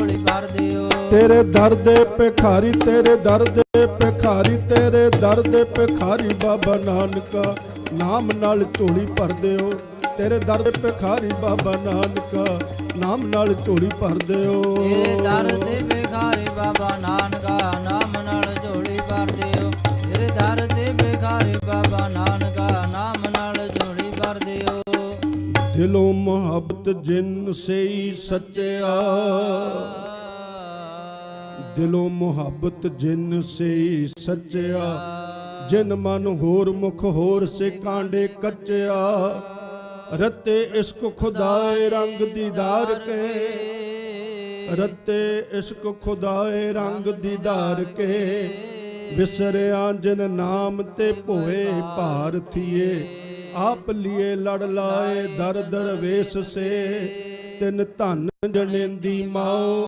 ਝੋਲੀ ਭਰ ਦਿਓ। ਤੇਰੇ ਦਰ ਦੇ ਭਿਖਾਰੀ ਤੇਰੇ ਦਰ ਦੇ ਭਿਖਾਰੀ ਤੇਰੇ ਦਰ ਦੇ ਭਿਖਾਰੀ ਬਾਬਾ ਨਾਨਕਾ ਨਾਮ ਨਾਲ ਝੋਲੀ ਭਰ ਦਿਓ। ਤੇਰੇ ਦਰ ਦੇ ਭਿਖਾਰੀ ਬਾਬਾ ਨਾਨਕਾ ਨਾਮ ਨਾਲ ਝੋਲੀ ਭਰ ਦਿਓ। ਤੇਰੇ ਦਰ ਦੇ ਬਿਖਾਰੇ ਬਾਬਾ ਨਾਨਕਾ ਨਾਮ ਨਾਲ ਝੋਲੀ ਭਰ ਦਿਓ। ਤੇਰੇ ਦਰ ਦੇ ਬਿਖਾਰੇ ਬਾਬਾ ਦਿਲੋਂ ਮੁਹੱਬਤ ਜਿਨ ਸਈ ਸੱਚਿਆ। ਦਿਲੋਂ ਮੁਹੱਬਤ ਜਿਨ ਸਈ ਸੱਚਿਆ। ਜਿਨ ਮਨ ਹੋਰ ਮੁਖ ਹੋਰ ਸੇ ਕਾਂਡੇ ਕੱਚਿਆ। ਰਤੇ ਇਸ਼ਕ ਖੁਦਾਏ ਰੰਗ ਦੀਦਾਰ ਕੇ। ਰਤੇ ਇਸ਼ਕ ਖੁਦਾਏ ਰੰਗ ਦੀਦਾਰ ਕੇ। ਵਿਸਰਿਆ ਜਿਨ ਨਾਮ ਤੇ ਭੋਏ ਭਾਰਥੀਏ ਆਪ ਲਿਏ ਲੜ ਲਾਏ ਦਰ ਦਰ ਵੇਸ ਸੇ ਤਿਨ ਧਨ ਜਣੇਂਦੀ ਮਾਓ